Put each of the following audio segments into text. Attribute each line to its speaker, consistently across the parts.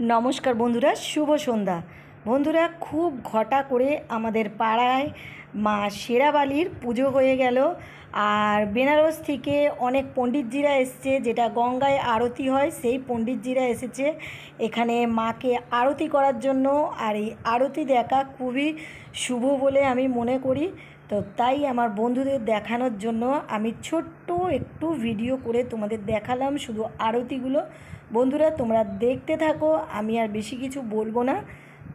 Speaker 1: নমস্কার বন্ধুরা, শুভ সন্ধ্যা। বন্ধুরা, খুব ঘটা করে আমাদের পাড়ায় মা শেরাবালির পুজো হয়ে গেল। আর বেনারস থেকে অনেক পণ্ডিতজিরা এসছে, যেটা গঙ্গায় আরতি হয়, সেই পণ্ডিতজিরা এসেছে। এখানে মাকে আরতি করার জন্য, আর এই আরতি দেখা খুবই শুভ বলে আমি মনে করি। তো তাই আমার বন্ধুদের দেখানোর জন্য আমি ছোট্ট একটু ভিডিও করে তোমাদের দেখালাম শুধু আরতিগুলো। বন্ধুরা, তোমরা দেখতে থাকো, আমি আর বেশি কিছু বলব না।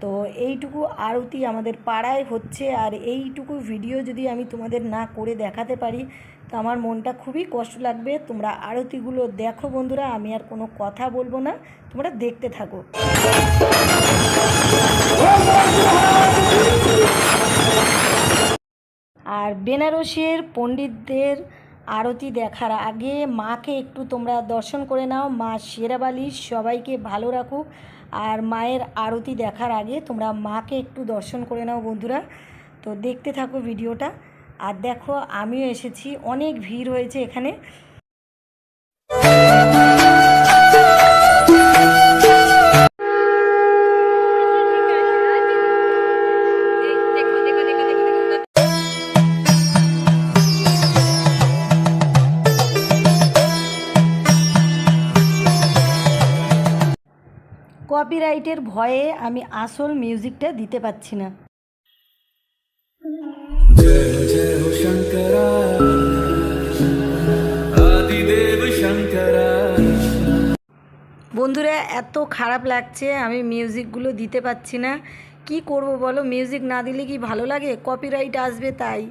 Speaker 1: তো এইটুকু আরতি আমাদের পাড়ায় হচ্ছে, আর এইটুকু ভিডিও যদি আমি তোমাদের না করে দেখাতে পারি, তো আমার মনটা খুবই কষ্ট লাগবে। তোমরা আরতিগুলো দেখো বন্ধুরা, আমি আর কোনো কথা বলব না, তোমরা দেখতে থাকো। আর বেনারসের পণ্ডিতদের আরতি দেখার আগে মাকে একটু তোমরা দর্শন করে নাও। মা শেরাবালি, সবাইকে ভালো রাখুক। আর মায়ের আরতি দেখার আগে তোমরা মাকে একটু দর্শন করে নাও বন্ধুরা। তো দেখতে থাকো ভিডিওটা। আর দেখো, আমিও এসেছি। অনেক ভিড় হয়েছে এখানে। কপিরাইটের ভয়ে আমি আসল মিউজিকটা দিতে পাচ্ছি না। বন্ধুরা, এত খারাপ লাগছে, আমি মিউজিকগুলো দিতে পাচ্ছি না। কি করব বলো, মিউজিক না দিলে কি ভালো লাগে? কপিরাইট আসবে তাই।